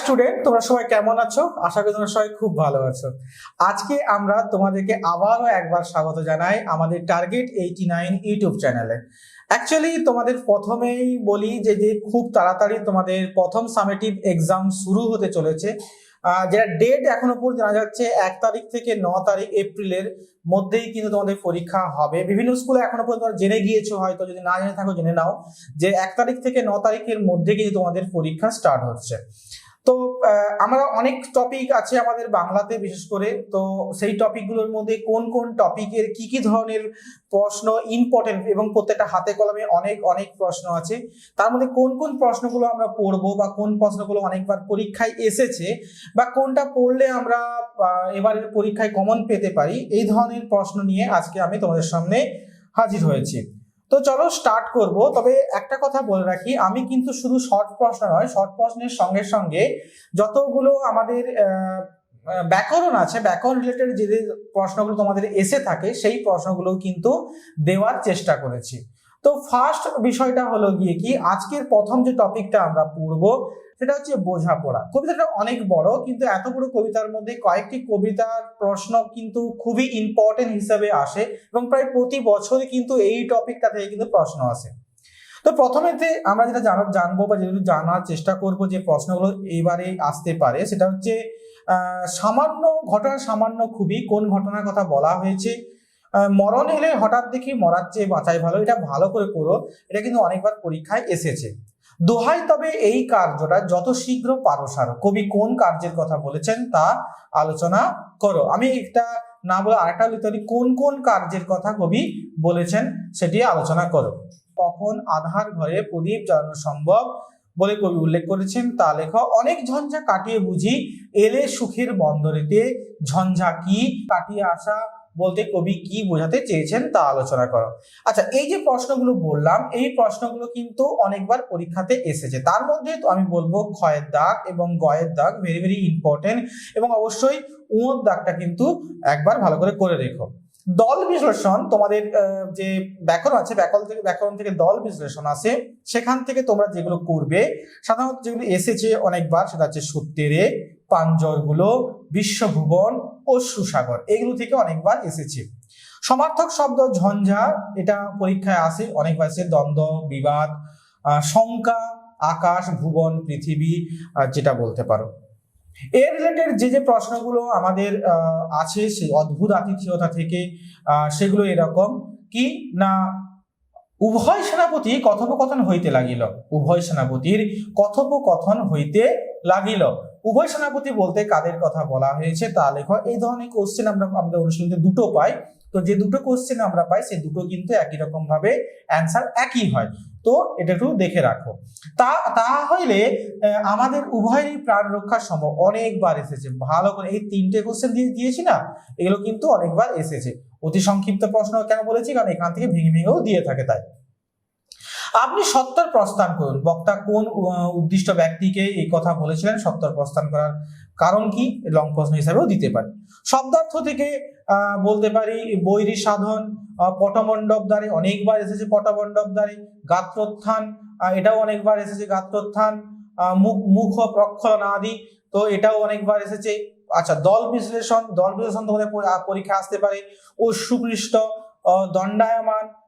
Student তোমরা সবাই কেমন আছো? আশা করি তোমরা সবাই খুব ভালো আছো। আজকে আমরা তোমাদেরকে আবারও একবার স্বাগত জানাই আমাদের টার্গেট এইটি নাইন ইউটিউব চ্যানেলে। অ্যাকচুয়ালি তোমাদের প্রথমেই বলি যে যে খুব তাড়াতাড়ি তোমাদের প্রথম সামেটিভ এক্সাম শুরু হতে চলেছে। যেটা ডেট এখনও পর্যন্ত জানা যাচ্ছে, এক তারিখ থেকে ন তারিখ এপ্রিলের মধ্যেই কিন্তু তোমাদের পরীক্ষা হবে। বিভিন্ন স্কুলে এখনও পর্যন্ত জেনে গিয়েছো হয়তো, যদি না জেনে থাকো, জেনে নাও যে, এক তারিখ থেকে ন তারিখের মধ্যে কিন্তু তোমাদের পরীক্ষা স্টার্ট হচ্ছে। তো আমরা অনেক টপিক আছে আমাদের বাংলাতে বিশেষ করে। তো সেই টপিকগুলোর মধ্যে কোন কোন টপিকের কি কি ধরনের প্রশ্ন ইম্পর্টেন্ট এবং প্রত্যেকটা হাতে কলমে অনেক অনেক প্রশ্ন আছে। তার মধ্যে কোন কোন প্রশ্নগুলো আমরা পড়ব বা কোন প্রশ্নগুলো অনেকবার পরীক্ষায় এসেছে বা কোনটা পড়লে আমরা এবারের পরীক্ষায় কমন পেতে পারি, এই ধরনের প্রশ্ন নিয়ে আজকে আমি তোমাদের সামনে হাজির হয়েছি। তো চলো স্টার্ট করব। তবে একটা কথা বলে রাখি, আমি কিন্তু শুধু শর্ট প্রশ্ন নয় শর্ট প্রশ্নের সঙ্গে সঙ্গে যতগুলো আমাদের ব্যাকরণ আছে, ব্যাকরণ রিলেটেড যে প্রশ্নগুলো তোমাদের এসে থাকে, সেই প্রশ্নগুলো কিন্তু দেওয়ার চেষ্টা করেছি। তো ফার্স্ট বিষয়টা হলো গিয়ে কি, আজকের প্রথম যে টপিকটা আমরা পড়ব, সেটা হচ্ছে বোঝাপড়া। কবিতাটা অনেক বড়, কিন্তু এত বড় কবিতার মধ্যে কয়েকটি কবিতার প্রশ্ন কিন্তু খুবই ইম্পর্টেন্ট হিসাবে আসে এবং প্রায় প্রতি বছরই কিন্তু এই টপিকটা থেকে কিন্তু প্রশ্ন আসে। তো প্রথমেতে আমরা যেটা জানার জানব বা যেগুলো জানার চেষ্টা করব যে প্রশ্নগুলো এইবারে আসতে পারে, সেটা হচ্ছে সামান্য ঘটনা সামান্য খুবই কোন ঘটনার কথা বলা হয়েছে মরণ এলে হঠাৎ দেখি মরার চেয়ে বাঁচাই ভালো, এটা ভালো করে করো, এটা কিন্তু অনেকবার পরীক্ষায় এসেছে। দোহাই তবে এই কার্যটা যত শীঘ্র পারো সারো। কবি কোন কার্যের কথা বলেছেন তা আলোচনা করো। আমি একটা না বলে আরেকটা লিখতে কোন কোন কার্যের কথা কবি বলেছেন সেটি আলোচনা করো। কখন আধার ঘরে প্রদীপ জ্বালানো সম্ভব বলে কবি উল্লেখ করেছেন, তা লেখা। অনেক ঝঞ্ঝা কাটিয়ে বুঝি, এলে সুখের বন্দরেতে ঝঞ্ঝা কি কাটিয়ে আসা বলতে কবি কি বোঝাতে চেয়েছেন তা আলোচনা করো। আচ্ছা এই যে প্রশ্নগুলো বললাম, এই প্রশ্নগুলো কিন্তু অনেকবার পরীক্ষাতে এসেছে। তার মধ্যে তো আমি বলব ক্ষয়ের দাগ এবং গয়ের দাগ ভেরি ভেরি ইম্পর্টেন্ট এবং অবশ্যই উঁয়োর দাগটা কিন্তু একবার ভালো করে করে রেখো। দল বিশ্লেষণ তোমাদের যে ব্যাকরণ আছে, ব্যাকরণ থেকে ব্যাকরণ থেকে দল বিশ্লেষণ আছে, সেখান থেকে তোমরা যেগুলো করবে, সাধারণত যেগুলো এসেছে অনেকবার, সেটা হচ্ছে সত্যেরে পাঞ্জরগুলো বিশ্বভুবন ও সুসাগর। এগুলো থেকে অনেকবার এসেছে। সমার্থক শব্দ ঝঞ্ঝা, এটা পরীক্ষায় আসে, অনেকবার এসে দ্বন্দ্ব, বিবাদ শঙ্কা, আকাশ, ভুবন, পৃথিবী যেটা বলতে পারো। এর রিলেটেড যে যে প্রশ্নগুলো আমাদের আছে সেই অদ্ভুত আতিথেয়তা থেকে সেগুলো এরকম কি না উভয় সেনাপতি কথোপকথন হইতে লাগিল। উভয় সেনাপতির কথোপকথন হইতে লাগিল। উভয় সেনাপতি বলতে কাদের কথা বলা হয়েছে তা লেখো। এই ধরনের কোশ্চেন আমরা আমাদের অনুশীলনীতে দুটো পাই। তো যে দুটো কোশ্চেন আমরা পাই সেই দুটো কিন্তু একই রকম ভাবে অ্যান্সার একই হয়। তো এটা একটু দেখে রাখো। তা তা হইলে আমাদের উভয়েরই প্রাণ রক্ষা সম্ভব। অনেকবার এসেছে। ভালো করে এই তিনটে কোশ্চেন দিয়ে, দিয়েছি না? এগুলো কিন্তু অনেকবার এসেছে। অতি সংক্ষিপ্ত প্রশ্ন কেন বলেছি? কারণ এখান থেকে ভেঙে ভেঙেও দিয়ে থাকে তাই। আপনি সত্তর প্রস্থান করুন। বক্তা কোন উদ্দিষ্ট ব্যক্তিকে এই কথা বলেছিলেন সত্তর প্রস্থান করার কারণ কি? লং প্রশ্ন হিসাবেও দিতে পারি। শব্দার্থ থেকে বলতে পারি, বৈরী সাধন পটমণ্ডপ দ্বারে অনেকবার এসেছে পটমণ্ডপ দ্বারে গাত্রোত্থান এটাও অনেকবার এসেছে গাত্রোত্থান মুখ মুখ প্রক্ষলন আদি, তো এটাও অনেকবার এসেছে। আচ্ছা দল বিশ্লেষণ দল বিশ্লেষণ পরি- পরীক্ষা আসতে পারে। অশ্রুপৃষ্ট দণ্ডায়মান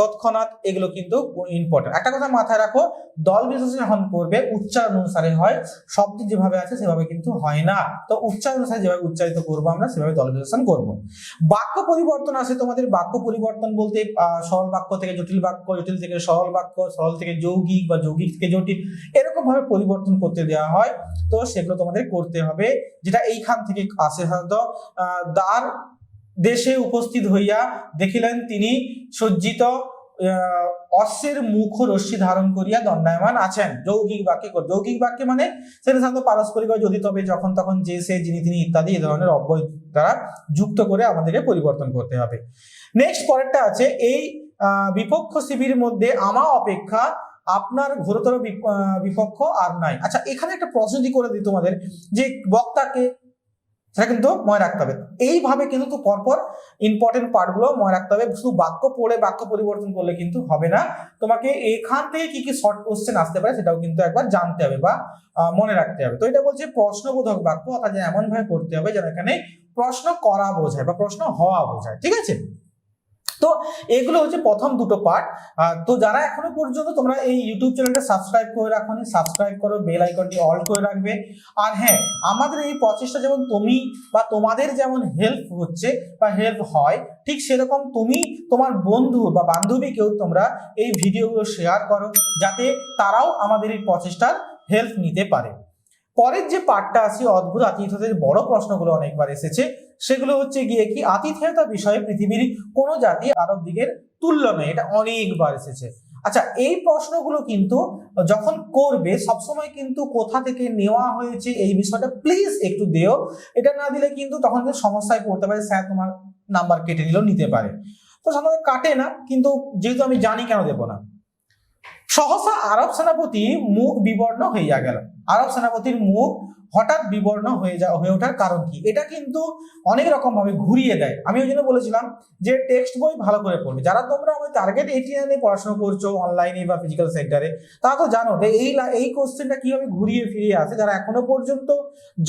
তৎক্ষণাৎ এগুলো কিন্তু ইম্পর্টেন্ট একটা কথা মাথায় রাখো, দল বিশ্লেষণ যখন করবে, উচ্চারণ অনুসারে হয় শব্দ যেভাবে আছে সেভাবে কিন্তু হয় না। তো উচ্চারণ অনুসারে যেভাবে উচ্চারিত করব আমরা, সেভাবে দল বিশ্লেষণ করব। বাক্য পরিবর্তন আছে তোমাদের, বাক্য পরিবর্তন বলতে সরল বাক্য থেকে জটিল বাক্য, জটিল থেকে সরল বাক্য, সরল থেকে যৌগিক বা যৌগিক থেকে জটিল এরকম ভাবে পরিবর্তন করতে দেওয়া হয়। তো সেগুলো তোমাদের করতে হবে, যেটা এইখান থেকে আসে সাধারণত দ্বার দেশে উপস্থিত হইয়া দেখিলেন তিনি সজ্জিত অশ্বের মুখ রশ্মি ধারণ করিয়া দণ্ডায়মান আছেন। যৌগিক বাক্যে যৌগিক বাক্যে মানে সেটা পারস্পরিক যদি তবে যখন তখন যে সে, যিনি তিনি ইত্যাদি এই ধরনের অব্যয় দ্বারা যুক্ত করে আমাদেরকে পরিবর্তন করতে হবে। নেক্সট পরেরটা আছে, এই বিপক্ষ শিবির মধ্যে আমা অপেক্ষা আপনার ঘোরতর বিপক্ষ আর নাই। আচ্ছা এখানে একটা প্রশ্ন করে দিই তোমাদের, যে বক্তাকে সেটা কিন্তু মনে রাখতে হবে। এইভাবে কিন্তু পরপর ইম্পর্টেন্ট পার্টগুলো মনে রাখতে হবে। শুধু বাক্য পড়ে বাক্য পরিবর্তন করলে কিন্তু হবে না। তোমাকে এখান থেকে কি কি শর্ট কোশ্চেন আসতে পারে সেটাও কিন্তু একবার জানতে হবে বা মনে রাখতে হবে। তো এটা বলছে প্রশ্নবোধক বাক্য অর্থাৎ এমনভাবে করতে হবে যেন এখানে প্রশ্ন করা বোঝায় বা প্রশ্ন হওয়া বোঝায়। ঠিক আছে? তো এগুলো হচ্ছে প্রথম দুটো পার্ট তো যারা এখনও পর্যন্ত তোমরা এই ইউটিউব চ্যানেলটা সাবস্ক্রাইব করে রাখো সাবস্ক্রাইব করো বেল আইকনটি অল করে রাখবে। আর হ্যাঁ আমাদের এই প্রচেষ্টা যেমন তুমি বা তোমাদের যেমন হেল্প হচ্ছে বা হেল্প হয়, ঠিক সেরকম তুমি তোমার বন্ধু বা বান্ধবীকেও তোমরা এই ভিডিওগুলো শেয়ার করো, যাতে তারাও আমাদের এই প্রচেষ্টার হেল্প নিতে পারে। পরের যে পার্টটা আছে অদ্ভুত আতিথ্যদের বড় প্রশ্নগুলো অনেকবার এসেছে। সেগুলো হচ্ছে গিয়ে কি আতিথেয়তা বিষয়ে পৃথিবীর কোনো জাতি আরব দিকের তুল্য নয়? এটা অনেকবার এসেছে। আচ্ছা এই প্রশ্নগুলো কিন্তু যখন করবে, সবসময় কিন্তু কোথা থেকে নেওয়া হয়েছে এই বিষয়টা প্লিজ একটু দেও। এটা না দিলে কিন্তু তখন সমস্যায় পড়তে পারে। স্যার তোমার নাম্বার কেটে নিলেও নিতে পারে। তো সাধারণত কাটে না, কিন্তু যেহেতু আমি জানি কেন দেবো না। সহসা আরব সেনাপতি মুখ বিবর্ণ হইয়া গেল। আরব সেনাপতির মুখ হঠাৎ বিবর্ণ হয়ে যা হয়ে ওঠার কারণ কি? এটা কিন্তু অনেক রকম ভাবে ঘুরিয়ে দেয়। আমি ওই জন্য বলেছিলাম যে টেক্সট বই ভালো করে পড়বে। যারা তোমরা আমাদের টার্গেট এইটি নিয়ে পড়াশোনা করছ অনলাইনে বা ফিজিক্যাল সেন্টারে তারা তো জানো যে এই এই কোশ্চেনটা কীভাবে ঘুরিয়ে ফিরিয়ে আসে। যারা এখনও পর্যন্ত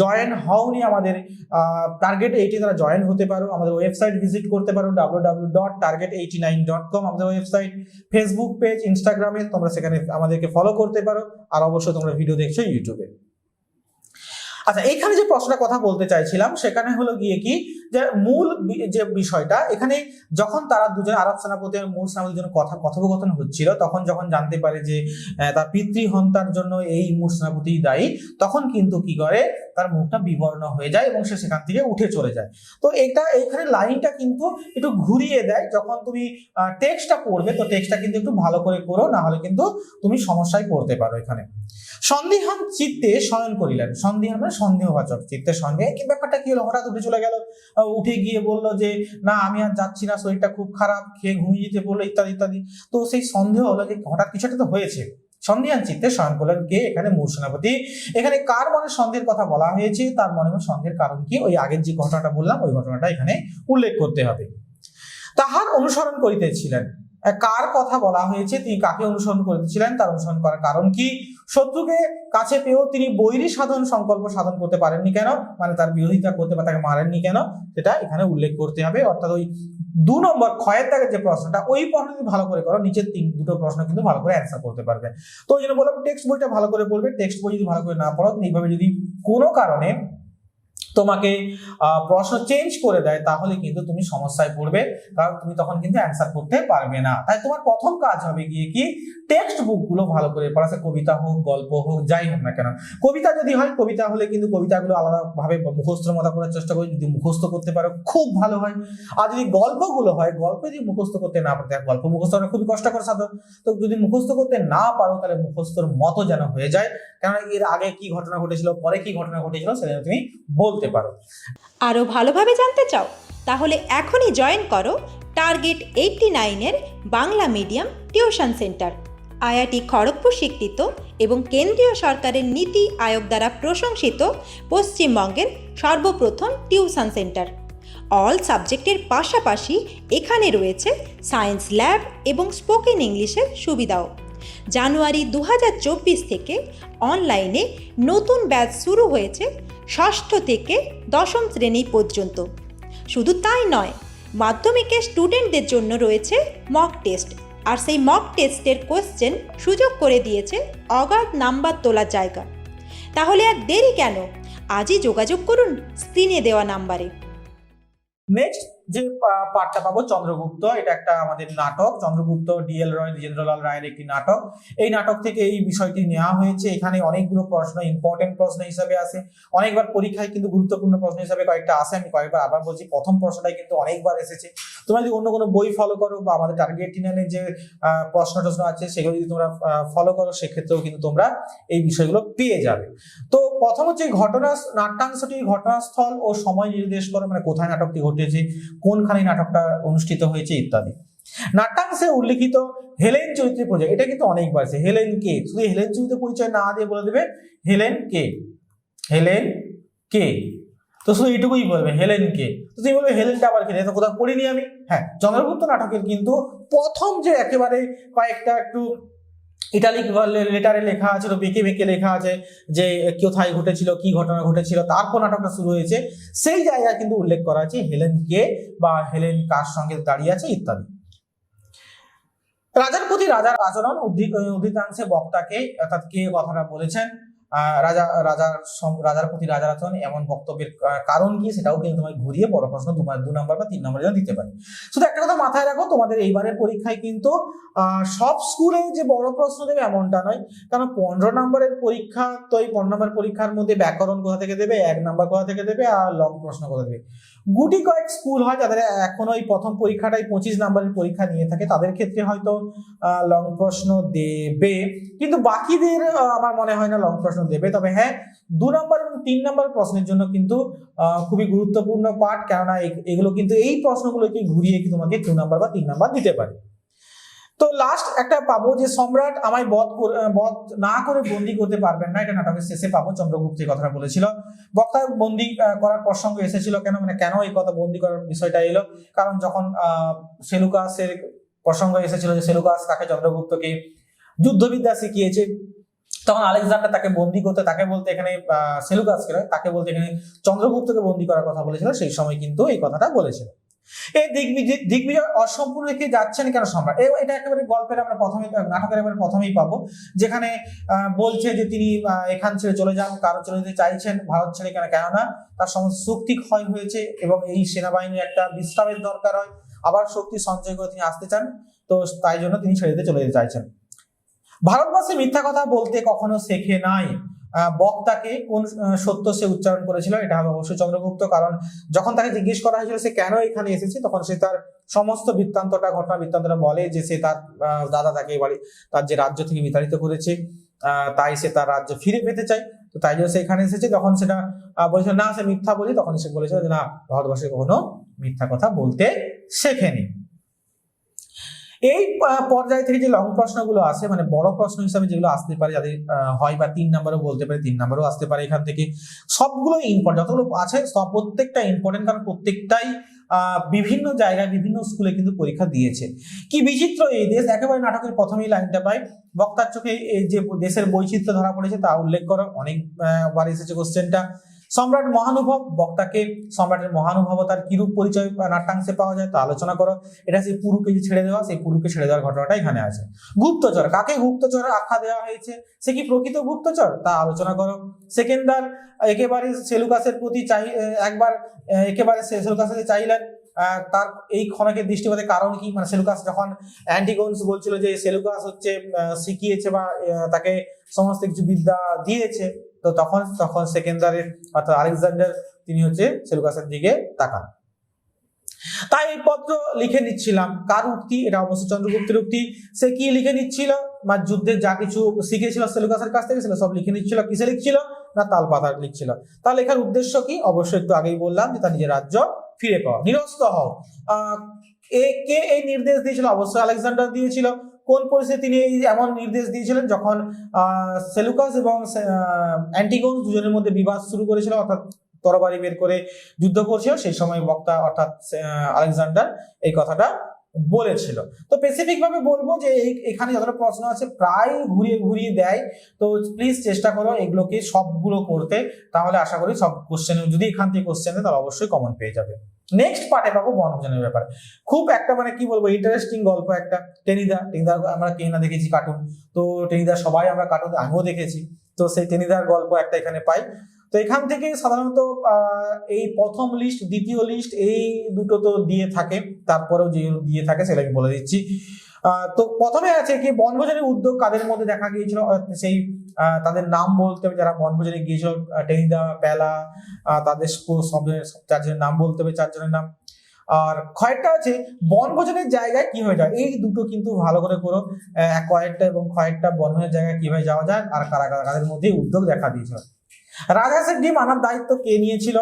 জয়েন হওনি আমাদের টার্গেট এইটি তারা জয়েন হতে পারো। আমাদের ওয়েবসাইট ভিজিট করতে পারো W W dot target eighty nine dot com আমাদের ওয়েবসাইট ফেসবুক পেজ ইনস্টাগ্রামে তোমরা সেখানে আমাদেরকে ফলো করতে পারো। আর অবশ্যই তোমরা ভিডিও দেখছ ইউটিউবে আচ্ছা এইখানে যে প্রশ্নটা কথা বলতে চাইছিলাম সেখানে হলো গিয়ে কি? যে মূল যে বিষয়টা এখানে যখন তারা দুজন আরব সেনাপতি মূল সেনাপতির জন্য কথা, কথোপকথন হচ্ছিল, তখন যখন জানতে পারে যে তার পিতৃহন্তার জন্য এই মূল সেনাপতি দায়ী, তখন কিন্তু কি করে, তার মুখটা বিবর্ণ হয়ে যায় এবং সে সেখান থেকে উঠে চলে যায়। তো এটা এখানে লাইনটা কিন্তু একটু ঘুরিয়ে দেয়, যখন তুমি টেক্সটটা পড়বে, তো টেক্সটটা কিন্তু একটু ভালো করে করো না হলে কিন্তু তুমি সমস্যায় পড়তে পারো এখানে। সন্দেহান চিত্তে শয়ন করিলেন। সন্দেহান মানে সন্দেহবাচক, চিত্তে সন্দেহ, কি ব্যাপারটা কি হলো? হঠাৎ উঠে চলে গেল। উঠে গিয়ে বলল যে, না, আমি আর যাচ্ছি না, শরীরটা খুব খারাপ, খেয়ে ঘুমিয়ে যেতে বলল, ইত্যাদি ইত্যাদি। তো সেই সন্দেহ হলো যে, হঠাৎ কিছু একটা তো হয়েছে। সন্দেহান চিত্তে কে এখানে মূল সেনাপতি? এখানে কার মনে সন্দেহের কথা বলা হয়েছে? তার মনে মনে সন্দেহের কারণ কি? ওই আগের যে ঘটনাটা বললাম, ওই ঘটনাটা এখানে উল্লেখ করতে হবে। তাহার অনুসরণ করিতেছিলেন। কার কথা বলা হয়েছে, তিনি কাকে অনুসরণ করিতেছিলেন তার অনুসরণ করার কারণ কি? শত্রুকে কাছে পেয়েও তিনি বৈরী সাধন সংকল্প সাধন করতে পারেননি কেন? মানে তার বিরোধিতা করতে বা তাকে মারেননি কেন? সেটা এখানে উল্লেখ করতে হবে। অর্থাৎ ওই দু নম্বর ক্ষয়ের দাগের যে প্রশ্নটা, ওই প্রশ্ন যদি ভালো করে করো, নিচের তিন, দুটো প্রশ্ন কিন্তু ভালো করে অ্যান্সার করতে পারবে। তো ওই জন্য বললাম টেক্সট বইটা ভালো করে পড়বে। টেক্সট বই যদি ভালো করে না পড়ো, এইভাবে যদি কোনো কারণে তোমাকে প্রশ্ন চেঞ্জ করে দেয়, তাহলে কিন্তু তুমি সমস্যায় পড়বে। কারণ তুমি তখন কিন্তু অ্যান্সার করতে পারবে না। তাই তোমার প্রথম কাজ হবে গিয়ে কি? টেক্সট বুকগুলো ভালো করে পড়া। কবিতা হোক, গল্প হোক, যাই হোক না কেন। কবিতা যদি হয়, কবিতা হলে কিন্তু কবিতাগুলো আলাদাভাবে মুখস্থর মতো করার চেষ্টা করি। যদি মুখস্থ করতে পারো, খুব ভালো হয়। আর যদি গল্পগুলো হয়, গল্প যদি মুখস্থ করতে না পারো গল্প মুখস্থ করা খুবই কষ্টকর সাধন। তো যদি মুখস্থ করতে না পারো, তাহলে মুখস্থর মতো যেন হয়ে যায়। কেননা এর আগে কি ঘটনা ঘটেছিল, পরে কি ঘটনা ঘটেছিল, সেটা তুমি বলতে পারো। আরও ভালোভাবে জানতে চাও, তাহলে এখনই জয়েন করো টার্গেট এইটটি নাইনের Bangla medium tuition centre IIT Kharagpur স্বীকৃত এবং কেন্দ্রীয় সরকারের নীতি আয়োগ দ্বারা প্রশংসিত পশ্চিমবঙ্গের সর্বপ্রথম টিউশন সেন্টার অল সাবজেক্টের পাশাপাশি এখানে রয়েছে সায়েন্স ল্যাব এবং স্পোকেন ইংলিশের সুবিধাও। জানুয়ারি দু হাজার চব্বিশ থেকে অনলাইনে নতুন ব্যাচ শুরু হয়েছে ষষ্ঠ থেকে দশম শ্রেণি পর্যন্ত। শুধু তাই নয়, মাধ্যমিকে স্টুডেন্টদের জন্য রয়েছে মক টেস্ট আর সেই মক টেস্টের কোশ্চেন সুযোগ করে দিয়েছে অগাধ নাম্বার তোলার জায়গা। তাহলে আর দেরি কেন? আজই যোগাযোগ করুন স্ক্রিনে দেওয়া নাম্বারে নেক্সট যে পাঠটা পাবো, চন্দ্রগুপ্ত, এটা একটা আমাদের নাটক। চন্দ্রগুপ্ত ডিএল রয়, দ্বিজেন্দ্রলাল রায়ের একটি নাটক। এই নাটক থেকে এই বিষয়টি নেওয়া হয়েছে। এখানে অনেকগুলো প্রশ্ন ইম্পর্টেন্ট প্রশ্ন হিসাবে আসে। অনেকবার পরীক্ষায় কিন্তু গুরুত্বপূর্ণ প্রশ্ন হিসাবে কয়েকটা আসে। আমি কয়েকবার আবার বলছি, প্রথম প্রশ্নটাই কিন্তু অনেকবার এসেছে। তোমরা যদি অন্য কোনো বই ফলো করো বা আমাদের টার্গেট টিনের যে প্রশ্ন টশ্ন আছে, সেগুলো যদি তোমরা ফলো করো, সেক্ষেত্রেও কিন্তু তোমরা এই বিষয়গুলো পেয়ে যাবে। তো প্রথম হচ্ছে ঘটনা নাট্যাংশটি ঘটনাস্থল ও সময় নির্দেশ করো মানে কোথায় নাটকটি ঘটেছে কোনখানে নাটকটা অনুষ্ঠিত হয়েছে ইত্যাদি। নাট্যাংশে উল্লিখিত হেলেন চরিত্রের পরিচয়, এটা কিন্তু অনেকবার আছে। হেলেন কে? শুধু হেলেন চরিত্রের পরিচয় না দিয়ে বলে দেবে, হেলেন কে? হেলেন কে? তো শুধু এইটুকুই বলবে হেলেনকে তো তুমি বলবে হেলেনটা আবার কে? তো কোথাও পড়িনি আমি। হ্যাঁ চন্দ্রগুপ্ত নাটকের কিন্তু প্রথম যে একেবারে কয়েকটা একটু ইটালিক লেটারে লেখা আছে, তো বেঁকে বেঁকে লেখা আছে যে কোথায় ঘটেছিল, কি ঘটনা ঘটেছিল, তারপর নাটকটা শুরু হয়েছে। সেই জায়গায় কিন্তু উল্লেখ করা আছে হেলেন কে বা হেলেন কার সঙ্গে দাঁড়িয়ে আছে ইত্যাদি। রাজার প্রতি রাজার আচরণ উদ্ধৃতাংশে বক্তাকে অর্থাৎ কে কথাটা বলেছেন? রাজা, রাজার রাজার প্রতি রাজার আচরণ এমন বক্তব্যের কারণ কি সেটাও কিন্তু তোমায় ঘুরিয়ে বড় প্রশ্ন তোমার দু নম্বর বা তিন নম্বর দিতে পারে। শুধু একটা কথা মাথায় রাখো, তোমাদের এইবারের পরীক্ষায় কিন্তু সব স্কুলে যে বড় প্রশ্ন দেবে এমনটা নয়। কারণ পনেরো নম্বরের পরীক্ষা, তো এই পনেরো নম্বর পরীক্ষার মধ্যে ব্যাকরণ কোথা থেকে দেবে, এক নম্বর কোথা থেকে দেবে, আর লং প্রশ্ন কোথা দেবে। গুটি কয়েক স্কুল হয় যাদের এখনও এই প্রথম পরীক্ষাটাই পঁচিশ নম্বরের পরীক্ষা নিয়ে থাকে, তাদের ক্ষেত্রে হয়তো লং প্রশ্ন দেবে। কিন্তু বাকিদের আমার মনে হয় না লং প্রশ্ন দেবে। তবে হ্যাঁ দু নম্বর এবং তিন নম্বর প্রশ্নের জন্য কিন্তু খুবই গুরুত্বপূর্ণ পাঠ কেননা এগুলো কিন্তু এই প্রশ্নগুলোকে ঘুরিয়ে তোমাকে দু নম্বর বা তিন নম্বর দিতে পারে। তো লাস্ট একটা পাবো যে সম্রাট আমায় বধ বধ না করে বন্দি করতে পারবেন না, এটা নাটকের শেষে পাবো। চন্দ্রগুপ্ত এই কথাটা বলেছিল, বক্তা বন্দি করার প্রসঙ্গ এসেছিল কেন? মানে কেন এই কথা বন্দি করার বিষয়টা এলো? কারণ যখন সেলুকাসের প্রসঙ্গ এসেছিল যে সেলুকাস তাকে চন্দ্রগুপ্তকে যুদ্ধবিদ্যা শিখিয়েছে তখন আলেকজান্ডার তাকে বন্দি করতে, তাকে বলতে এখানে সেলুকাসকে তাকে বলতে এখানে চন্দ্রগুপ্তকে বন্দি করার কথা বলেছিল, সেই সময় কিন্তু এই কথাটা বলেছিল। এই দিগ্বিজয় দিগ্বিজয় অসম্পূর্ণ রেখে যাচ্ছেন কেন সম্রাট? এটা একেবারে গল্পের আমরা প্রথমে নাটকের একেবারে প্রথমেই পাবো, যেখানে বলছে যে তিনি এখান ছেড়ে চলে যান, কারও চলে যেতে চাইছেন, ভারত ছেড়ে কেন কেননা তার সমস্ত শক্তি ক্ষয় হয়েছে এবং এই সেনাবাহিনীর একটা বিশ্রামের দরকার হয়। আবার শক্তি সঞ্চয় করে তিনি আসতে চান, তো তাই জন্য তিনি ছেড়ে দিতে চলে যেতে চাইছেন। ভারতবর্ষে মিথ্যা কথা বলতে কখনো শেখে নাই। বক্তাকে কোন সত্য সে উচ্চারণ করেছিল এটা হবে অবশ্যই চন্দ্রগুপ্ত, কারণ যখন তাকে জিজ্ঞেস করা হয়েছিল সে কেন এখানে এসেছে, তখন সে তার সমস্ত বৃত্তান্তটা, ঘটনা বৃত্তান্তটা বলে যে সে তার দাদা তাকে এবারে তার যে রাজ্য থেকে বিতাড়িত করেছে তাই সে তার রাজ্য ফিরে পেতে চায়। তো তাই জন্য সে এখানে এসেছে, তখন সেটা বলেছিল, না, সে মিথ্যা বলি। তখন সে বলেছিল যে, না ভারতবর্ষে কখনো মিথ্যা কথা বলতে শেখেনি। এই পর্যায় থেকে যে লং প্রশ্নগুলো আসে মানে বড় প্রশ্ন হিসাবে যেগুলো আসতে পারে যাদের হয় বা তিন নাম্বারও বলতে পারে তিন নাম্বারও আসতে পারে এখান থেকে সবগুলো ইম্পর্টেন্ট যতগুলো আছে সব প্রত্যেকটা ইম্পর্টেন্ট কারণ প্রত্যেকটাই বিভিন্ন জায়গায় বিভিন্ন স্কুলে কিন্তু পরীক্ষা দিয়েছে। কি বিচিত্র এই দেশ একেবারে নাটকের প্রথমেই লাইনটা পাই। বক্তার চোখে এই যে দেশের বৈচিত্র্য ধরা পড়েছে তা উল্লেখ করা অনেক আহ, এসেছে কোশ্চেনটা সম্রাট মহানুভব বক্তাকে সম্রাটের মহানুভবতার কিরূপ পরিচয় নাট্যাংশে পাওয়া যায় তা আলোচনা করো। এটা সেই পুরুকে যে ছেড়ে দেওয়া সেই পুরুকে ছেড়ে দেওয়ার ঘটনাটা এখানে আছে। গুপ্তচর কাকে গুপ্তচরের আখ্যা দেওয়া হয়েছে? সে কি প্রকৃত গুপ্তচর? তা আলোচনা করো। সেকেন্দার একেবারে সেলুকাসের প্রতি চাই আহ, একবার একেবারে সে- সেলুকাসকে চাইলেন তার এই ক্ষণকের দৃষ্টিপাতের কারণ কি? মানে সেলুকাস যখন অ্যান্টিগোন্স বলছিল যে সেলুকাস হচ্ছে শিখিয়েছে বা তাকে সমস্ত কিছু বিদ্যা দিয়েছে তো তখন তখন সেকেন্দারের অর্থাৎ আলেকজান্ডার তিনি হচ্ছে সেলুকাসের দিকে তাকান। তাই এই পত্র লিখে নিচ্ছিলাম। কার উক্তি? এটা অবশ্য চন্দ্রগুপ্তের উক্তি। সে কি লিখে নিচ্ছিল? বা যুদ্ধের যা কিছু শিখেছিল সেলুকাসের কাছ থেকে সব লিখে নিচ্ছিল। কিসে লিখছিল? না তাল পাতা লিখছিল। তার লেখার উদ্দেশ্য কি? অবশ্যই একটু আগেই বললাম যে তার নিজের রাজ্য ফিরে পাওয়া। নিরস্ত হও। আহ, এ কে এই নির্দেশ দিয়েছিল? অবশ্যই আলেকজান্ডার দিয়েছিল। কোন পরিস্থিতি তিনি এই এমন নির্দেশ দিয়েছিলেন যখন সেলুকাস এবং অ্যান্টিগোন্স দুজনের মধ্যে বিবাদ শুরু করেছিল, অর্থাৎ তরবারি বের করে যুদ্ধ করছিল, সেই সময় বক্তা অর্থাৎ আলেকজান্ডার এই কথাটা বলেছিল। তো স্পেসিফিক ভাবে বলব যে এখানে যতটা প্রশ্ন আছে প্রায় ঘুরিয়ে ঘুরিয়ে দেয়, তো প্লিজ চেষ্টা করো এগুলোকে সবগুলো করতে। তাহলে আশা করি সব কোশ্চেন যদি এখান থেকে কোশ্চেন তাহলে অবশ্যই কমন পেয়ে যাবে। নেক্সট পার্টে পাবো বনভোজনের ব্যাপারে। খুব একটা মানে কি বলব ইন্টারেস্টিং গল্প একটা। টেনিদা, টেনিদার আমরা না দেখেছি কার্টুন তো টেনিদা সবাই আমরা কার্টুন আমিও দেখেছি। তো সেই টেনিদার গল্প একটা এখানে পাই। তো এখান থেকে সাধারণত এই প্রথম লিস্ট দ্বিতীয় লিস্ট এই দুটো তো দিয়ে থাকে। তারপরেও যে দিয়ে থাকে সেটাকে বলে দিচ্ছি। তো প্রথমে আছে কি, বনভোজনের উদ্যোগ কাদের মধ্যে দেখা গিয়েছিল? সেই তাদের নাম বলতে হবে, যারা বনভোজনে গিয়েছিল টেনিদা, পেলা তাদের চারজনের নাম বলতে হবে, চারজনের নাম। আর কয়েকটা আছে, বনভোজনের জায়গায় কি হয়ে যায় এই দুটো কিন্তু ভালো করে করো। কয়েকটা এবং কয়েকটা বনভোজনের জায়গায় কীভাবে যাওয়া যায় আর কারা কারা, কাদের মধ্যে উদ্যোগ দেখা দিয়েছিল। রাজহাঁসের ডিম আনার দায়িত্ব কে নিয়েছিল?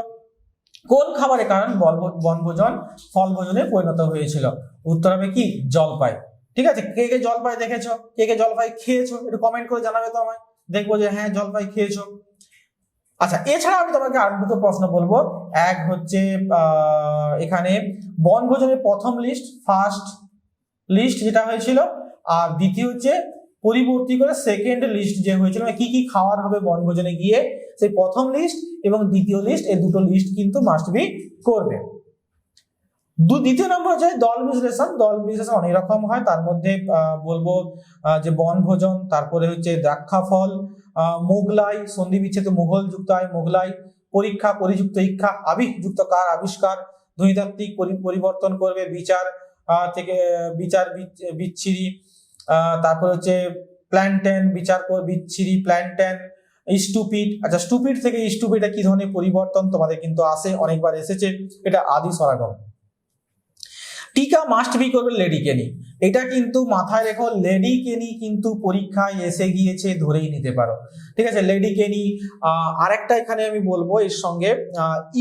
কোন খাবারের কারণ বনভো- বনভোজন ফলভোজনে পরিণত হয়েছিল? উত্তর হবে কি, জলপাই। ঠিক আছে? কে কে জলপাই দেখেছ? কে কে জলপাই খেয়েছো? একটু কমেন্ট করে জানাবে তো আমায়। দেখব যে হ্যাঁ জলপাই খেয়েছো। আচ্ছা এছাড়া আমি তোমাকে আর দুটো প্রশ্ন বলব। এক হচ্ছে এখানে বনভোজনের প্রথম লিস্ট ফার্স্ট লিস্ট যেটা হয়েছিল। আর দ্বিতীয় হচ্ছে, পরিবর্তী করে সেকেন্ড লিস্ট যে হয়েছিল মানে কি কি খাওয়ার হবে বনভোজনে গিয়ে, সেই প্রথম লিস্ট এবং দ্বিতীয় লিস্ট এই দুটো লিস্ট কিন্তু মাস্ট বি করবে। দু, দ্বিতীয় নম্বর হচ্ছে দল বিশ্লেষণ। দল বিশ্লেষণ অনেক রকম হয়। তার মধ্যে বলব যে বনভোজন, তারপরে হচ্ছে দ্রাক্ষা ফল মোগলাই সন্ধি বিচ্ছেদ মুঘল যুক্ত হয় মোগলাই, পরীক্ষা, পরিযুক্ত ইচ্ছা আবির্যুক্ত কার, আবিষ্কার, ধ্বনিতাত্ত্বিক পরি- পরিবর্তন করবে, বিচার থেকে, বিচার বিচ- বিচ্ছিরি তারপরে হচ্ছে প্ল্যান্টেন, বিচার বিচ্ছিরি, প্ল্যান্টেন, স্টুপিড। আচ্ছা স্টুপিড থেকে স্টুপিড কি ধরনের পরিবর্তন তোমাদের কিন্তু আসে, অনেকবার এসেছে, এটা আদি সরাগম টিকা মাস্ট বি করবে লেডি কেনি এটা কিন্তু মাথায় রেখো লেডি কেনি কিন্তু পরীক্ষায় এসে গিয়েছে, ধরেই নিতে পারো। ঠিক আছে লেডি কেনি আরেকটা এখানে আমি বলব এর সঙ্গে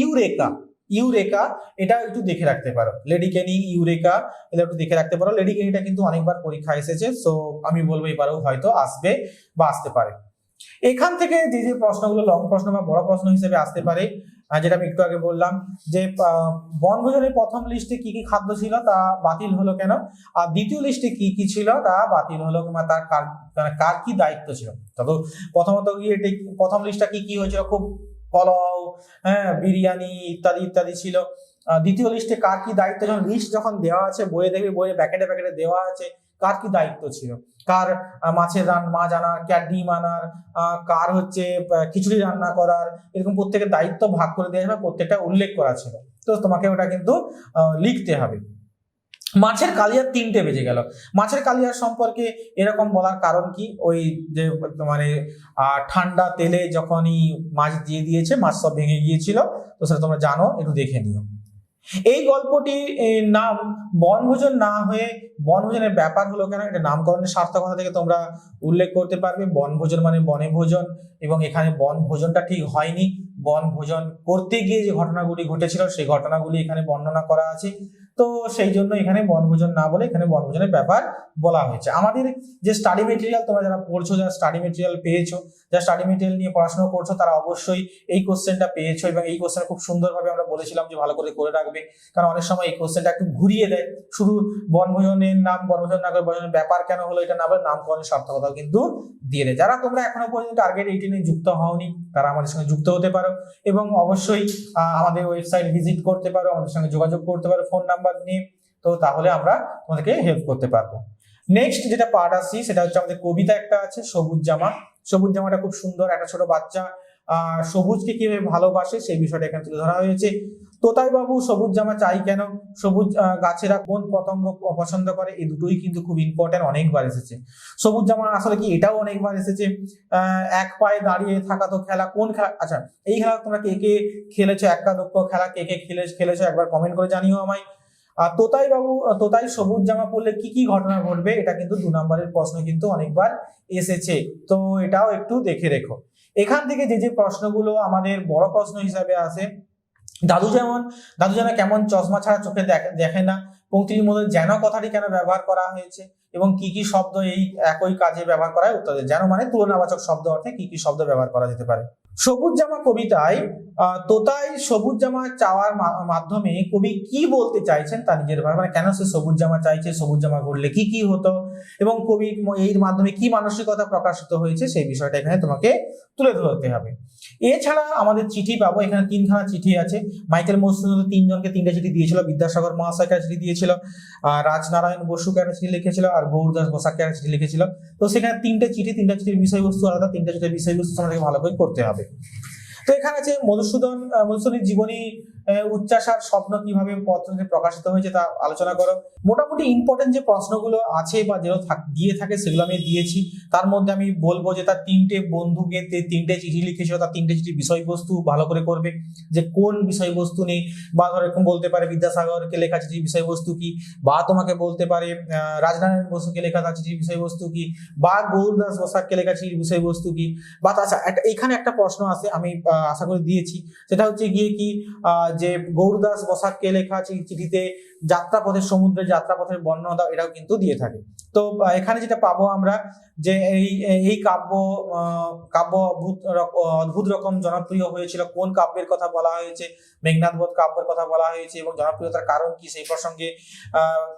ইউরেকা। ইউরেকা, এটা একটু দেখে রাখতে পারো। লেডি কেনি ইউরেকা, এটা একটু দেখে রাখতে পারো। লেডি কেনিটা কিন্তু অনেকবার পরীক্ষা এসেছে সো আমি বলব এবারেও হয়তো আসবে বা আসতে পারে। এখান থেকে যে যে প্রশ্নগুলো লং প্রশ্ন বা বড় প্রশ্ন হিসেবে আসতে পারে যেটা আমি একটু আগে বললাম যে বনভোজনের প্রথম লিস্টে কি কি খাদ্য ছিল তা বাতিল হলো কেন? আর দ্বিতীয় লিস্টে কি কি ছিল তা বাতিল হলো কিংবা তার কার মানে কার কি দায়িত্ব ছিল? তবে প্রথমত গিয়ে প্রথম লিস্টটা কি কি হয়েছিল? খুব পোলাও হ্যাঁ বিরিয়ানি ইত্যাদি ইত্যাদি ছিল। দ্বিতীয় লিস্টে কার কি দায়িত্ব যখন লিস্ট যখন দেওয়া আছে, বইয়ে দেখবে, বইয়ে প্যাকেটে প্যাকেটে দেওয়া আছে। কার কি দায়িত্ব ছিল? কার মাছের রান মাছ আনার কার ডিম আনার কার হচ্ছে খিচুড়ি রান্না করার, এরকম প্রত্যেকের দায়িত্ব ভাগ করে দেওয়া যাবে প্রত্যেকটা উল্লেখ করা ছিল। তো তোমাকে ওটা কিন্তু লিখতে হবে। মাছের কালিয়ার তিনটে বেজে গেল। মাছের কালিয়ার সম্পর্কে এরকম বলার কারণ কি? ওই যে মানে ঠান্ডা তেলে যখনই মাছ দিয়ে দিয়েছে, মাছ সব ভেঙে গিয়েছিল, তো সেটা তোমরা জানো, একটু দেখে নিও। এই গল্পটি নাম বনভোজন না হয়ে, বনভোজনের ব্যাপার হলো কেন? এটা নামকরণের সার্থকতা থেকে তোমরা উল্লেখ করতে পারবে। বনভোজন মানে বনে ভোজন এবং এখানে বনভোজনটা ঠিক হয়নি। বনভোজন করতে গিয়ে যে ঘটনাগুলি ঘটেছিল, সেই ঘটনাগুলি এখানে বর্ণনা করা আছে। তো সেই জন্য এখানে বনভোজন না বলে এখানে বনভোজনের ব্যাপার বলা হয়েছে। আমাদের যে স্টাডি মেটেরিয়াল তোমরা যারা পড়ছো, যারা স্টাডি মেটেরিয়াল পেয়েছ যারা স্টাডি মেটেরিয়াল নিয়ে পড়াশোনা করছ, তারা অবশ্যই এই কোশ্চেনটা পেয়েছ এবং এই কোশ্চেন খুব সুন্দরভাবে আমরা বলেছিলাম যে ভালো করে করে রাখবে। কারণ অনেক সময় এই কোশ্চেনটা একটু ঘুরিয়ে দেয়। শুধু বনভোজনের নাম, বনভোজন না করে বনভোজনের ব্যাপার কেন হলো, এটা না বলে নামকরণের সার্থকতাও কিন্তু দিয়ে দেয়। যারা তোমরা এখনও পর্যন্ত টার্গেট এইটিনে যুক্ত হওনি, তারা আমাদের সঙ্গে যুক্ত হতে পারো এবং অবশ্যই আমাদের ওয়েবসাইট ভিজিট করতে পারো, আমাদের সঙ্গে যোগাযোগ করতে পারো ফোন নাম্বার নিয়ে। তো তাহলে আমরা তোমাদেরকে হেল্প করতে পারব। নেক্সট যেটা পার্ট আসছি, সেটা হচ্ছে আমাদের কবিতা একটা আছে, সবুজ জামা। সবুজ জামাটা খুব সুন্দর, একটা ছোট বাচ্চা সবুজকে কীভাবে ভালোবাসে সেই বিষয়টা এখানে তুলে ধরা হয়েছে। তোতাই বাবু সবুজ জামা চাই কেন? সবুজ গাছেরা কোন পতঙ্গ পছন্দ করে? এই দুটোই কিন্তু খুব ইম্পর্টেন্ট অনেকবার এসেছে। সবুজ জামা আসলে কি এটাও অনেকবার এসেছে। এক পায়ে দাঁড়িয়ে থাকা তো খেলা, কোন খেলা আচ্ছা এই খেলা তোমরা কে কে খেলেছো? একা দক্ষ খেলা, কে কে খেলে, খেলেছো? একবার কমেন্ট করে জানিও আমায়। আর তোতাই বাবু তোতাই সবুজ জামা পরলে কি কি ঘটনা ঘটবে? এটা কিন্তু দু নম্বরের প্রশ্ন কিন্তু অনেকবার এসেছে। তো এটাও একটু দেখে রেখো। এখান থেকে যে যে প্রশ্নগুলো আমাদের বড় প্রশ্ন হিসাবে আসে, দাদু যেমন, দাদু যেন কেমন চশমা ছাড়া চোখে দেখে না, পঙ্ক্তির মধ্যে যেন কথাটি কেন ব্যবহার করা হয়েছে এবং কি কি শব্দ এই একই কাজে ব্যবহার করা হয় উত্তরে যেন মানে তুলনাবাচক শব্দ অর্থে কি কি শব্দ ব্যবহার করা যেতে পারে। সবুজ জামা কবিতায় তোতাই সবুজ জামা চাওয়ার মাধ্যমে কবি কি বলতে চাইছেন তা নিজের মানে কেন সে সবুজ জামা চাইছে, সবুজ জামা ঘুরলে কি কি হতো? এবং কবি এর মাধ্যমে কি মানসিকতা প্রকাশিত হয়েছে সেই বিষয়টা এখানে তোমাকে তুলে ধরতে হবে। এছাড়া আমাদের চিঠি পাবো, এখানে তিনখানা চিঠি আছে। মাইকেল মসুদ তিনজনকে তিনটা চিঠি দিয়েছিল, বিদ্যাসাগর মহাশয়কে চিঠি দিয়েছিল আর রাজনারায়ণ বসুকে একটা চিঠি লিখেছিল, আর গৌরদাস বসাককে একটা চিঠি লিখেছিল। তো সেখানে তিনটে চিঠি, তিনটা চিঠির বিষয়বস্তু আলাদা, তিনটা চিঠির বিষয়বস্তু আমাদেরকে ভালো করে করতে হবে। তো এখানে আছে মধুসূদন মধুসূদনের জীবনী উচ্চাসার স্বপ্ন কীভাবে পত্রে প্রকাশিত হয়েছে তা আলোচনা করো। মোটামুটি ইম্পর্টেন্ট যে প্রশ্নগুলো আছে বা যেগুলো দিয়ে থাকে সেগুলো আমি দিয়েছি। তার মধ্যে আমি বলব যে তার তিনটে বন্ধুকে তিনটে চিঠি লিখেছিল তার তিনটে চিঠি বিষয়বস্তু ভালো করে করবে। যে কোন বিষয়বস্তু নেই, বা ধর এরকম বলতে পারে বিদ্যাসাগরকে লেখা চিঠির বিষয়বস্তু কি, বা তোমাকে বলতে পারে রাজনারায়ণ বসুকে লেখা তার চিঠির বিষয়বস্তু কি, বা গৌরদাস বসাককে লেখা চিঠির বিষয়বস্তু কি, বা একটা এখানে একটা প্রশ্ন আছে আমি আশা করে দিয়েছি। সেটা হচ্ছে গিয়ে কি যে গৌরদাস বসাককে লেখা চিঠিতে যাত্রাপথের সমুদ্রের যাত্রাপথের বর্ণনা এটাও কিন্তু দিয়ে থাকে। তো এখানে যেটা পাবো আমরা যে এই এই কাব্য কাব্য অদ্ভুত রকম জনপ্রিয় হয়েছিল। কোন কাব্যের কথা বলা হয়েছে? মেঘনাথ বধ কাব্যের কথা বলা হয়েছে এবং জনপ্রিয়তার কারণ কি? সেই প্রসঙ্গে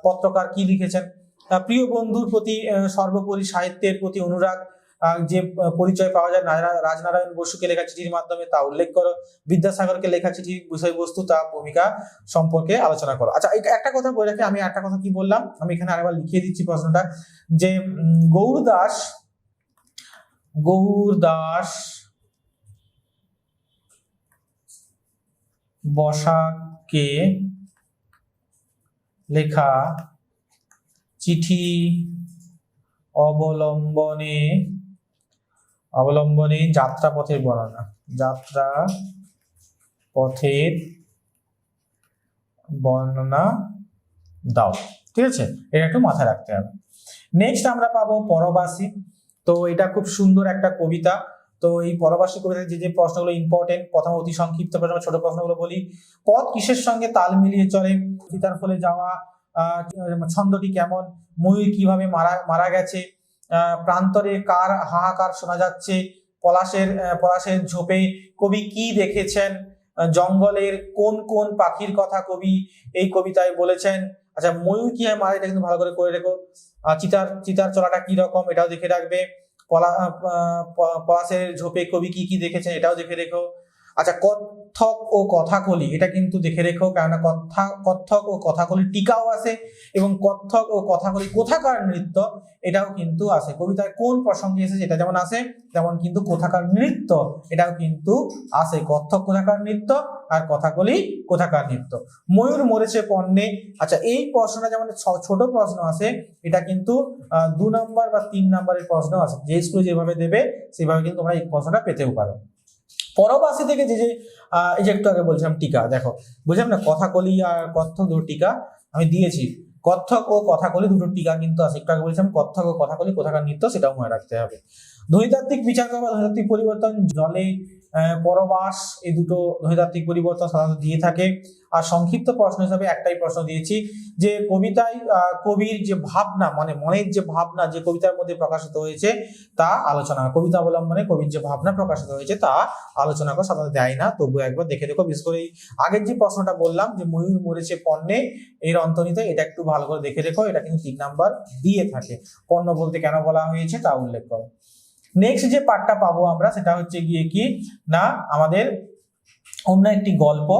পত্রকার কি লিখেছেন? প্রিয় বন্ধুর প্রতি সর্বোপরি সাহিত্যের প্রতি অনুরাগ যে পরিচয় পাওয়া যায় নারা- রাজনারায়ণ বসুকে লেখা চিঠির মাধ্যমে তা উল্লেখ করো। বিদ্যাসাগরকে লেখা চিঠির বিষয়বস্তু, তা ভূমিকা সম্পর্কে আলোচনা করো। আচ্ছা একটা কথা বলে রাখি, আমি একটা কথা কি বললাম? আমি এখানে আরেকবার লিখিয়ে দিচ্ছি প্রশ্নটা, যে গৌরদাস গৌরদাস বসাককে লেখা চিঠি অবলম্বনে অবলম্বনে যাত্রা পথের বর্ণনা। যাত্রা পথের বর্ণনা দাও। ঠিক আছে? এটা একটু মাথায় রাখতে হবে। নেক্সট আমরা পাবো পরবাসী। তো এটা খুব সুন্দর একটা কবিতা। তো এই পরবাসী কবিতার যে যে প্রশ্নগুলো ইম্পর্টেন্ট প্রথমে অতি সংক্ষিপ্ত প্রশ্ন, ছোট প্রশ্নগুলো বলি। পথ কিসের সঙ্গে তাল মিলিয়ে চলে? সীতার ফলে যাওয়া ছন্দটি কেমন? ময়ূর কীভাবে মারা মারা গেছে? প্রান্তরে কার হাহাকার শোনা যাচ্ছে? পলাশের পলাশের ঝোপে কবি কি দেখেছেন? জঙ্গলের কোন কোন পাখির কথা কবি এই কবিতায় বলেছেন? আচ্ছা ময়ূর কীভাবে মারা, এটা কিন্তু ভালো করে করে রেখো। চিতার চিতার চলাটা কি রকম? এটাও দেখে রাখবে। পলা পলাশের ঝোপে কবি কি কি দেখেছেন? এটাও দেখে রেখো। আচ্ছা কত্থক ও কথাকলি, এটা কিন্তু দেখে রেখো, কেননা কথা কত্থক ও কথাকলি টিকাও আছে এবং কত্থক ও কথাকলি কোথাকার নৃত্য, এটাও কিন্তু আছে। কবিতায় কোন প্রসঙ্গে এসেছে এটা যেমন আছে, তেমন কিন্তু কোথাকার নৃত্য, এটাও কিন্তু আছে। কত্থক কোথাকার নৃত্য আর কথাকলি কোথাকার নৃত্য। ময়ূর মরেছে পণ্যে আচ্ছা এই প্রশ্নটা যেমন ছোট প্রশ্ন আছে, এটা কিন্তু দু নম্বর বা তিন নম্বরের প্রশ্ন আছে। যে স্কুলে যেভাবে দেবে, সেভাবে কিন্তু তোমরা এই প্রশ্নটা পেতেও পারো। পরবাসী থেকে যে যে এই যে একটু আগে বলছিলাম টিকা, দেখো বুঝলাম না, কথাকলি আর কত্থক দুটো টিকা আমি দিয়েছি। কত্থক ও কথাকলি দুটো টিকা কিন্তু আছে। একটু আগে বলছিলাম কত্থক ও কথাকলি কোথাকার নৃত্য সেটাও মনে রাখতে হবে। ধ্বনিতাত্ত্বিক বিচার করা, ধ্বনিতাত্ত্বিক পরিবর্তন, জলে পরবাস এই দুটো ধ্বনিতাত্ত্বিক পরিবর্তন সাধারণত দিয়ে থাকে। আর সংক্ষিপ্ত প্রশ্ন হিসাবে একটাই প্রশ্ন দিয়েছি যে কবিতায় কবির যে ভাবনা মানে মনের যে ভাবনা যে কবিতার মধ্যে প্রকাশিত হয়েছে তা আলোচনা, কবিতা অবলম্বনে কবির যে ভাবনা প্রকাশিত হয়েছে তা আলোচনা করে সাধারণত দেয় না। তবু একবার দেখে দেখো, বিশেষ করে আগের যে প্রশ্নটা বললাম যে ময়ূর মরেছে পণ্যে, এর অন্তর্নিতে এটা একটু ভালো করে দেখে রেখো এটা কিন্তু তিন নাম্বার দিয়ে থাকে। পণ্য বলতে কেন বলা হয়েছে তা উল্লেখ করো। নেক্সট যে পার্টটা পাবো আমরা, সেটা হচ্ছে গিয়ে কি? না, আমাদের অন্য একটি গল্প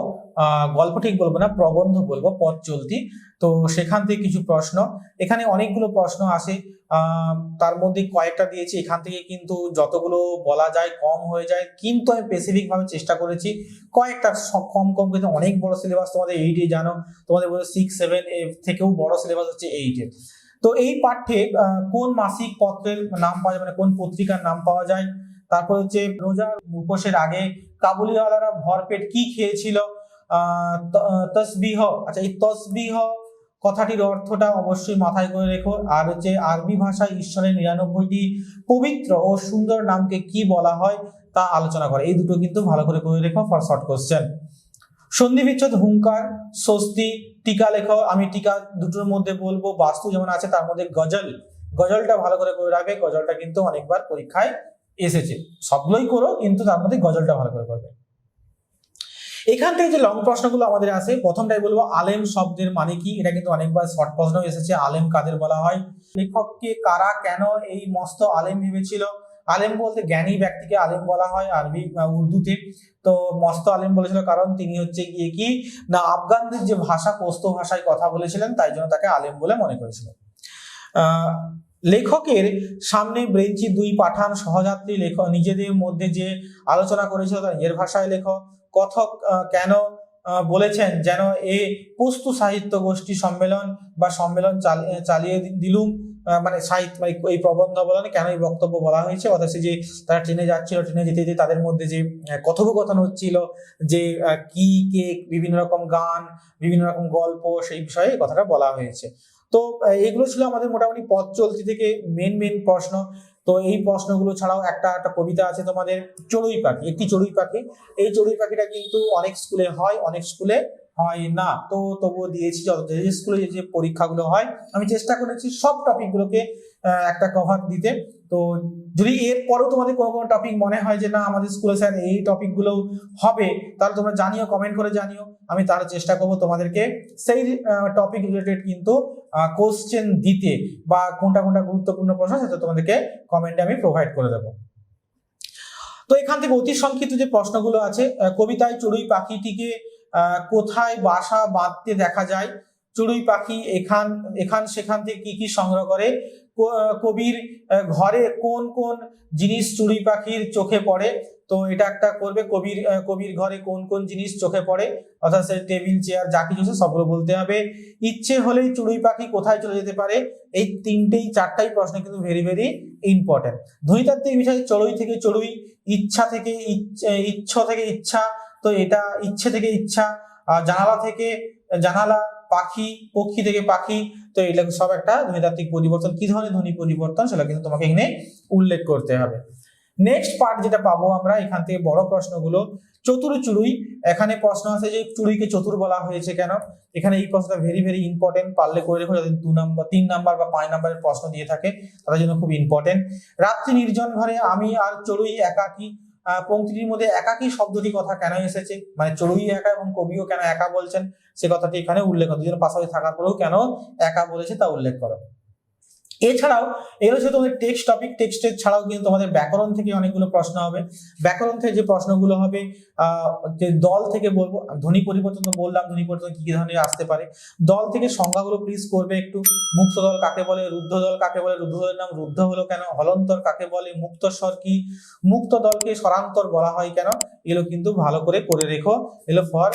গল্প ঠিক বলব না, প্রবন্ধ বলব, পথ চলতি। তো সেখান থেকে কিছু প্রশ্ন। এখানে অনেকগুলো প্রশ্ন আসে। তার মধ্যে কয়েকটা দিয়েছি। এখান থেকে কিন্তু যতগুলো বলা যায় কম হয়ে যায়। কিন্তু আমি স্পেসিফিক ভাবে চেষ্টা করেছি। কয়েকটা কম কম কিন্তু অনেক বড় সিলেবাস তোমাদের এইটে জানো। তোমাদের বলে সিক্স সেভেন থেকেও বড় সিলেবাস হচ্ছে এইটে তো এই পাঠ্যে কোন মাসিক পত্রের নাম পাওয়া যায় মানে কোন পত্রিকার নাম পাওয়া যায়? তারপর হচ্ছে রোজার উপোসের আগে কাবুলিওয়ালারা ভরপেট কি খেয়েছিল? তসবিহ আচ্ছা এই তসবিহ কথাটির অর্থটা অবশ্যই মাথায় করে রেখো। আর হচ্ছে আরবি ভাষায় ঈশ্বরের নিরানব্বইটি পবিত্র ও সুন্দর নামকে কি বলা হয় তা আলোচনা করে। এই দুটো কিন্তু ভালো করে করে রেখো ফর শর্ট কোশ্চেন সন্ধি বিচ্ছেদ হুঙ্কার, স্বস্তি টিকা লেখো আমি টিকা দুটোর মধ্যে বলব, বাস্তু যেমন আছে তার মধ্যে গজল, গজলটা ভালো করে করে রাখবে, গজলটা কিন্তু অনেকবার পরীক্ষায় এসেছে। সবগুলোই করো, কিন্তু তার মধ্যে গজলটা ভালো করে করবে। এখান থেকে যে লং প্রশ্নগুলো আমাদের আসে প্রথমটাই বলব, আলেম শব্দের মানে কি? এটা কিন্তু অনেকবার শর্ট প্রশ্ন এসেছে, আলেম কাদের বলা হয়? লেখককে কারা কেন এই মস্ত আলেম ভেবেছিল? আলেম বলতে জ্ঞানী ব্যক্তিকে আলেম বলা হয়, আরবি উর্দুতে। তো মস্ত আলেম বলেছিল, কারণ তিনি হচ্ছে গিয়ে কি না আফগানদের যে ভাষা, পোস্ত ভাষায় কথা বলেছিলেন, তাই জন্য তাকে আলেম বলে মনে করেছিল। লেখকের সামনে ব্রেঞ্চি দুই পাঠান সহযাত্রী লেখক নিজেদের মধ্যে যে আলোচনা করেছিল, তার নিজের ভাষায় লেখক কথক কেন বলেছেন যেন এ পুস্তু সাহিত্য গোষ্ঠী সম্মেলন বা সম্মেলন চালিয়ে দিলুম। মানে সাহিত্য মানে এই প্রবন্ধ বলেন কেন এই বক্তব্য বলা হয়েছে? অথচ যে তারা ট্রেনে যাচ্ছিল, ট্রেনে যেতে যেতে তাদের মধ্যে যে কথোপকথন হচ্ছিল, যে কি, কে, বিভিন্ন রকম গান, বিভিন্ন রকম গল্প, সেই বিষয়ে কথাটা বলা হয়েছে। তো এগুলো ছিল আমাদের মোটামুটি পথ চলতি থেকে মেন মেন প্রশ্ন। তো এই প্রশ্নগুলো ছাড়াও একটা একটা কবিতা আছে তোমাদের, চড়ুই পাখি। একটি চড়ুই পাখি। এই চড়ুই পাখিটা কিন্তু অনেক স্কুলে হয়, অনেক স্কুলে হয় না। তো তবুও দিয়েছি, যত স্কুলে যে পরীক্ষাগুলো হয়, আমি চেষ্টা করেছি সব টপিকগুলোকে একটা কভার দিতে। তো যদি এর পরেও তোমাদের কোনো কোনো টপিক মনে হয় যে, না, আমাদের স্কুলে স্যার এই টপিকগুলো হবে, তাহলে তোমরা জানিও কমেন্ট করে জানিও। আমি তার চেষ্টা করব তোমাদেরকে সেই টপিক রিলেটেড কিন্তু কোশ্চেন দিতে বা কোনটা কোনটা গুরুত্বপূর্ণ প্রশ্ন সেটা তোমাদেরকে কমেন্টে আমি প্রোভাইড করে দেবো। তো এখান থেকে অতি সংক্ষিপ্ত যে প্রশ্নগুলো আছে কবিতায় চড়ুই পাখিটিকে কোথায় বাসা বাঁধতে দেখা যায়, চড়ুই পাখি এখান এখান সেখান থেকে কি কি সংগ্রহ করে কবির ঘরে কোন কোন জিনিস চড়ুই পাখির চোখে পড়ে, তো এটা একটা করবে, কবির কবির ঘরে কোন কোন জিনিস চোখে পড়ে, অর্থাৎ সে টেবিল, চেয়ার, যা কিছু সবগুলো বলতে হবে। ইচ্ছে হলেই চড়ুই পাখি কোথায় চলে যেতে পারে, এই তিনটেই, চারটাই প্রশ্ন কিন্তু ভেরি ভেরি ইম্পর্টেন্ট ধ্বনিতাত্ত্বিক বিষয় চড়ুই থেকে চড়ুই, ইচ্ছা থেকে ইচ্ছ থেকে ইচ্ছা তো এটা ইচ্ছে থেকে ইচ্ছা জানালা থেকে জানালা, পাখি, পক্ষী থেকে পাখি, তো এটা সব একটা ধ্বনিতাত্ত্বিক পরিবর্তন। কি ধরনের ধ্বনি পরিবর্তন সেটা কিন্তু তোমাকে এখানে উল্লেখ করতে হবে। নেক্সট পার্ট যেটা পাবো আমরা, এখান থেকে বড় প্রশ্নগুলো। চতুর চুড়ুই এখানে প্রশ্ন আছে যে চুড়ুইকে চতুর বলা হয়েছে কেন? এখানে এই প্রশ্নটা ভেরি ভেরি ইম্পর্টেন্ট পারলে করে রেখো যাদের দু নম্বর, তিন নাম্বার বা পাঁচ নাম্বারের প্রশ্ন দিয়ে থাকে, তাদের জন্য খুব ইম্পর্টেন্ট রাত্রি নির্জন ঘরে আমি আর চড়ুই একাকি আহ, পংক্তিটির মধ্যে একাকী শব্দটি কথা কেন এসেছে? মানে চড়ুই একা এবং কবিও কেন একা বলছেন? সে কথাটি এখানে উল্লেখ করো দুজন পাশাপাশি থাকার পরেও কেন একা বলেছে তা উল্লেখ করো। এছাড়াও এগুলো হচ্ছে তোমাদের টেক্সট টপিক টেক্সটের ছাড়াও কিন্তু তোমাদের ব্যাকরণ থেকে অনেকগুলো প্রশ্ন হবে। ব্যাকরণ থেকে যে প্রশ্নগুলো হবে যে দল থেকে বলব ধ্বনি পরিবর্তন তো বললাম, ধ্বনি পরিবর্তন কি কি ধরনের আসতে পারে। দল থেকে সংজ্ঞাগুলো প্লিজ করবে একটু। মুক্ত দল কাকে বলে, রুদ্ধ দল কাকে বলে, রুদ্ধ দলের নাম রুদ্ধ হলো কেন, হলন্তর কাকে বলে, মুক্ত স্বর কি, মুক্ত দলকে স্বরান্তর বলা হয় কেন, এগুলো কিন্তু ভালো করে করে রেখো। এগুলো ফর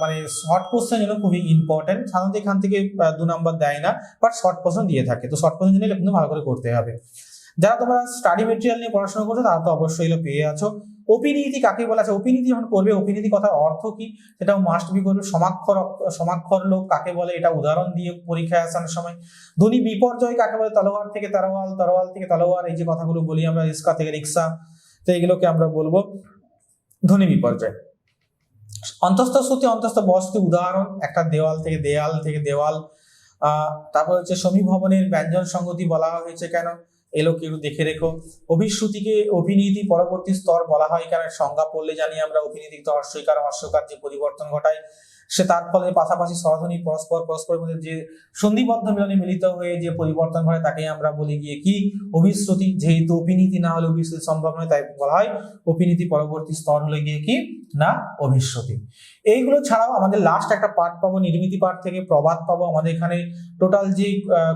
মানে শর্ট কোশ্চেন এগুলো খুবই ইম্পর্টেন্ট সাধারণত এখান থেকে দু নম্বর দেয় না বাট শর্ট কোশ্চেন দিয়ে থাকে। তো শর্ট কোশ্চেন নিলে কিন্তু ভালো করে করতে হবে। যারা তোমরা স্টাডি মেটেরিয়াল নিয়ে পড়াশোনা করছ, তারা তো অবশ্যই এগুলো পেয়ে আছো। অপিনীতি কাকে বলা আছে অপিনীতি যখন করবে, অপিনীতি কথার অর্থ কি? সেটাও মাস্ট বি করবে। সমাক্ষর সমাক্ষর লোক কাকে বলে? এটা উদাহরণ দিয়ে পরীক্ষায় আসানোর সময়। ধ্বনি বিপর্যয় কাকে বলে? তলোয়ার থেকে তরোয়াল তরোয়াল থেকে তলোয়ার, এই যে কথাগুলো বলি আমরা রিক্সা থেকে রিক্সা, তো এগুলোকে আমরা বলব ধ্বনি বিপর্যয়। অন্তস্থ শ্রুতি, অন্তস্থ বসতি উদাহরণ, একটা দেওয়াল থেকে দেয়াল থেকে দেওয়াল তারপর হচ্ছে সমীভবনের ব্যঞ্জন সংগতি বলা হয়েছে কেন? এলো কেউ দেখে রেখো। অভিশ্রুতিকে অভিনীতি পরবর্তী স্তর বলা হয় কেন? সংজ্ঞা পড়লে জানি আমরা অভিনীতি তো অস্বীকার অস্বীকার যে পরিবর্তন ঘটায়। সে তার ফলে পাশাপাশি স্বরধ্বনি পরস্পর, পরস্পরের মধ্যে যে সন্ধিবদ্ধ মিলনে মিলিত হয়ে যে পরিবর্তন ঘটে তাকে আমরা বলি গিয়ে কি? অভিশ্রুতি। যেহেতু অভিনীতি না হলে অভিশ্রুতি সম্ভব নয়, তাই বলা হয় অভিনীতি পরবর্তী স্তর হলে গিয়ে কি? না, অভিশ্রুতি। এইগুলো ছাড়াও আমাদের লাস্ট একটা পার্ট পাবো, নির্মিতি পার্ট থেকে প্রবাদ পাবো। আমাদের এখানে টোটাল যে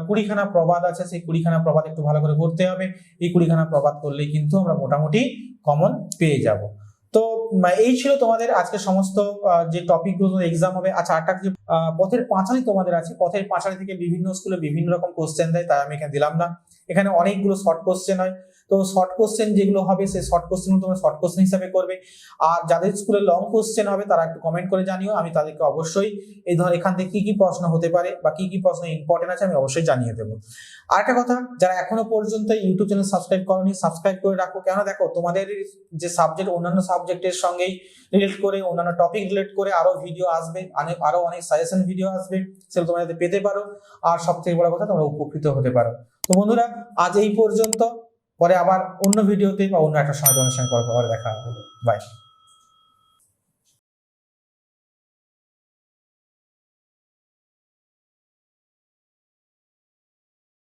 কুড়িখানা প্রবাদ আছে, সেই কুড়িখানা প্রবাদ একটু ভালো করে করতে হবে। এই কুড়িখানা প্রবাদ করলেই কিন্তু আমরা মোটামুটি কমন পেয়ে যাব। তো এই ছিল তোমাদের আজকে সমস্ত যে টপিকগুলো এক্সাম হবে। আচ্ছা আটটা যে পথের পাঁচালি তোমাদের আছে। পথের পাঁচালি থেকে বিভিন্ন স্কুলে বিভিন্ন রকম কোশ্চেন দেয়, তাই আমি এখানে দিলাম না। এখানে অনেকগুলো শর্ট কোশ্চেন হয়। তো শর্ট কোশ্চেন যেগুলো হবে, সেই শর্ট কোশ্চেন তোমরা শর্ট কোশ্চেন হিসাবে করবে। আর যাদের স্কুলে লং কোশ্চেন হবে, তারা একটু কমেন্ট করে জানিও। আমি তাদেরকে অবশ্যই এই ধর এখান থেকে কি কি প্রশ্ন হতে পারে বা কি কি প্রশ্ন ইম্পর্টেন্ট আছে, আমি অবশ্যই জানিয়ে দেবো। আর একটা কথা, যারা এখনও পর্যন্ত ইউটিউব চ্যানেল সাবস্ক্রাইব করনি সাবস্ক্রাইব করে রাখো। কেন দেখো, তোমাদের যে সাবজেক্ট অন্যান্য সাবজেক্টের সঙ্গেই রিলেট করে, অন্যান্য টপিক রিলেট করে আরও ভিডিও আসবে অনেক আরও অনেক সাজেশন ভিডিও আসবে, সেগুলো তোমরা যাতে পেতে পারো। আর সব থেকে বড় কথা, তোমরা উপকৃত হতে পারো। তো বন্ধুরা, আজ এই পর্যন্ত। পরে আবার অন্য ভিডিওতে বা অন্য একটা সময় তোমাদের সঙ্গে দেখা হবে। বাই